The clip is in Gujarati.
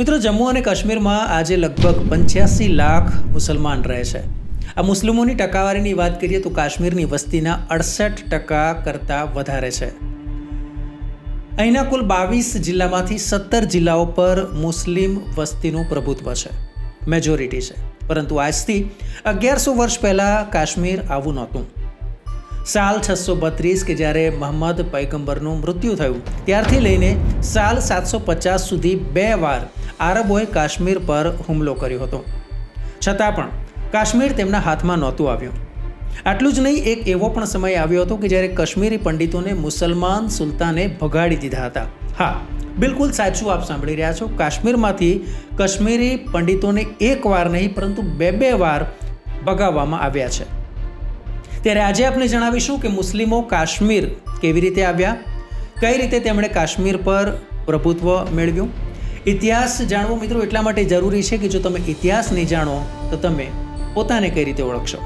મિત્રો, જમ્મુ અને કાશ્મીરમાં આજે લગભગ પંચ્યાસી લાખ મુસલમાન રહે છે. આ મુસ્લિમોની ટકાવારીની વાત કરીએ તો કાશ્મીરની વસ્તીના અડસઠ ટકા કરતાં વધારે છે. અહીંના કુલ બાવીસ જિલ્લામાંથી સત્તર જિલ્લાઓ પર મુસ્લિમ વસ્તીનું પ્રભુત્વ છે. મેજોરિટી છે. પરંતુ આજથી અગિયારસો વર્ષ પહેલાં કાશ્મીર આવું નહોતું. સાલ છસો બત્રીસ કે જ્યારે મહમ્મદ પૈગંબરનું મૃત્યુ થયું, ત્યારથી લઈને સાલ સાતસો પચાસ સુધી બે વાર આરબોએ કાશ્મીર પર હુમલો કર્યો હતો. છતાં પણ કાશ્મીર તેમના હાથમાં નહોતું આવ્યું. આટલું જ નહીં, એક એવો પણ સમય આવ્યો હતો કે જ્યારે કાશ્મીરી પંડિતોને મુસલમાન સુલતાને ભગાડી દીધા હતા. હા, બિલકુલ સાચું આપ સાંભળી રહ્યા છો. કાશ્મીરમાંથી કાશ્મીરી પંડિતોને એક વાર નહીં, પરંતુ બે બે વાર ભગાવવામાં આવ્યા છે. ત્યારે આજે આપણે જણાવીશું કે મુસ્લિમો કાશ્મીર કેવી રીતે આવ્યા, કઈ રીતે તેમણે કાશ્મીર પર પ્રભુત્વ મેળવ્યું. ઇતિહાસ જાણવો મિત્રો એટલા માટે જરૂરી છે કે જો તમે ઇતિહાસ નહીં જાણો, તો તમે પોતાને કઈ રીતે ઓળખશો?